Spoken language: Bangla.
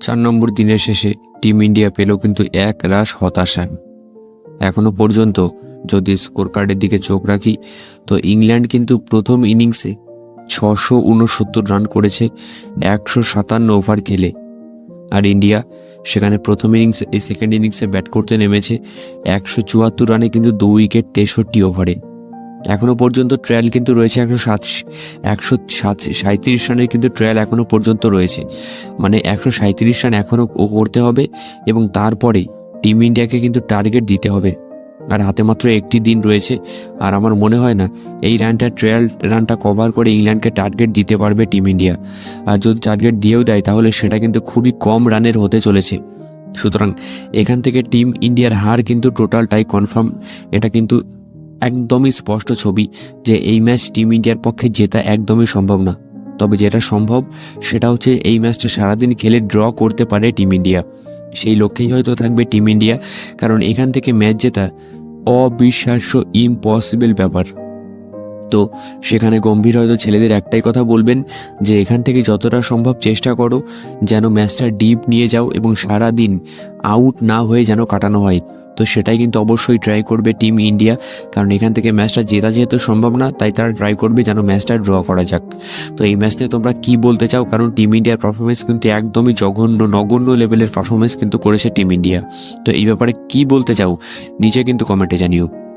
চার নম্বর দিনের শেষে টিম ইন্ডিয়া পেল কিন্তু এক রাশ হতাশা। এখনও পর্যন্ত যদি স্কোর কার্ডের দিকে চোখ রাখি, তো ইংল্যান্ড কিন্তু প্রথম ইনিংসে ছশো উনসত্তর রান করেছে, একশো সাতান্ন ওভার খেলে। আর ইন্ডিয়া সেখানে প্রথম ইনিংসে, এই সেকেন্ড ইনিংসে ব্যাট করতে নেমেছে, একশো চুয়াত্তর রানে কিন্তু দু উইকেট তেষট্টি ওভারে। এখনও পর্যন্ত ট্রায়াল কিন্তু রয়েছে একশো সাত একশো সাত সাঁত্রিশ রানের কিন্তু ট্রায়াল এখনও পর্যন্ত রয়েছে। মানে একশো সাঁত্রিশ রান এখনও ও করতে হবে এবং তারপরে টিম ইন্ডিয়াকে কিন্তু টার্গেট দিতে হবে। আর হাতে মাত্র একটি দিন রয়েছে। আর আমার মনে হয় না, এই রানটা ট্রায়াল রানটা কভার করে ইংল্যান্ডকে টার্গেট দিতে পারবে টিম ইন্ডিয়া। আর যদি টার্গেট দিয়েও দেয়, তাহলে সেটা কিন্তু খুবই কম রানের হতে চলেছে। সুতরাং এখান থেকে টিম ইন্ডিয়ার হার কিন্তু টোটালটাই কনফার্ম। এটা কিন্তু একদমই স্পষ্ট ছবি যে এই ম্যাচ টিম ইন্ডিয়ার পক্ষে জেতা একদমই সম্ভব না। তবে যেটা সম্ভব, সেটা হচ্ছে এই ম্যাচটা সারাদিন খেলে ড্র করতে পারে টিম ইন্ডিয়া। সেই লক্ষ্যেই হয়তো থাকবে টিম ইন্ডিয়া, কারণ এখান থেকে ম্যাচ জেতা অবিশ্বাস্য ইম্পসিবল ব্যাপার। তো সেখানে গম্ভীর হয়তো ছেলেদের একটাই কথা বলবেন যে এখান থেকে যতটা সম্ভব চেষ্টা করো যেন ম্যাচটা ডিপ নিয়ে যাও এবং সারা দিন আউট না হয়ে যেন কাটানো হয়। তো সেটাই কিন্তু অবশ্যই ট্রাই করবে টিম ইন্ডিয়া কারণ এখান থেকে ম্যাচটা জেতা যেহেতু সম্ভব না, তাই তারা ট্রাই করবে যেন ম্যাচটা ড্র করা যাক। তো এই ম্যাচ নিয়ে তোমরা কি বলতে চাও? কারণ টিম ইন্ডিয়ার পারফরমেন্স কিন্তু একদমই জঘন্য, নগণ্য লেভেলের পারফরমেন্স কিন্তু করেছে টিম ইন্ডিয়া তো এই ব্যাপারে কি বলতে চাও? নিচে কিন্তু কমেন্টে জানিও।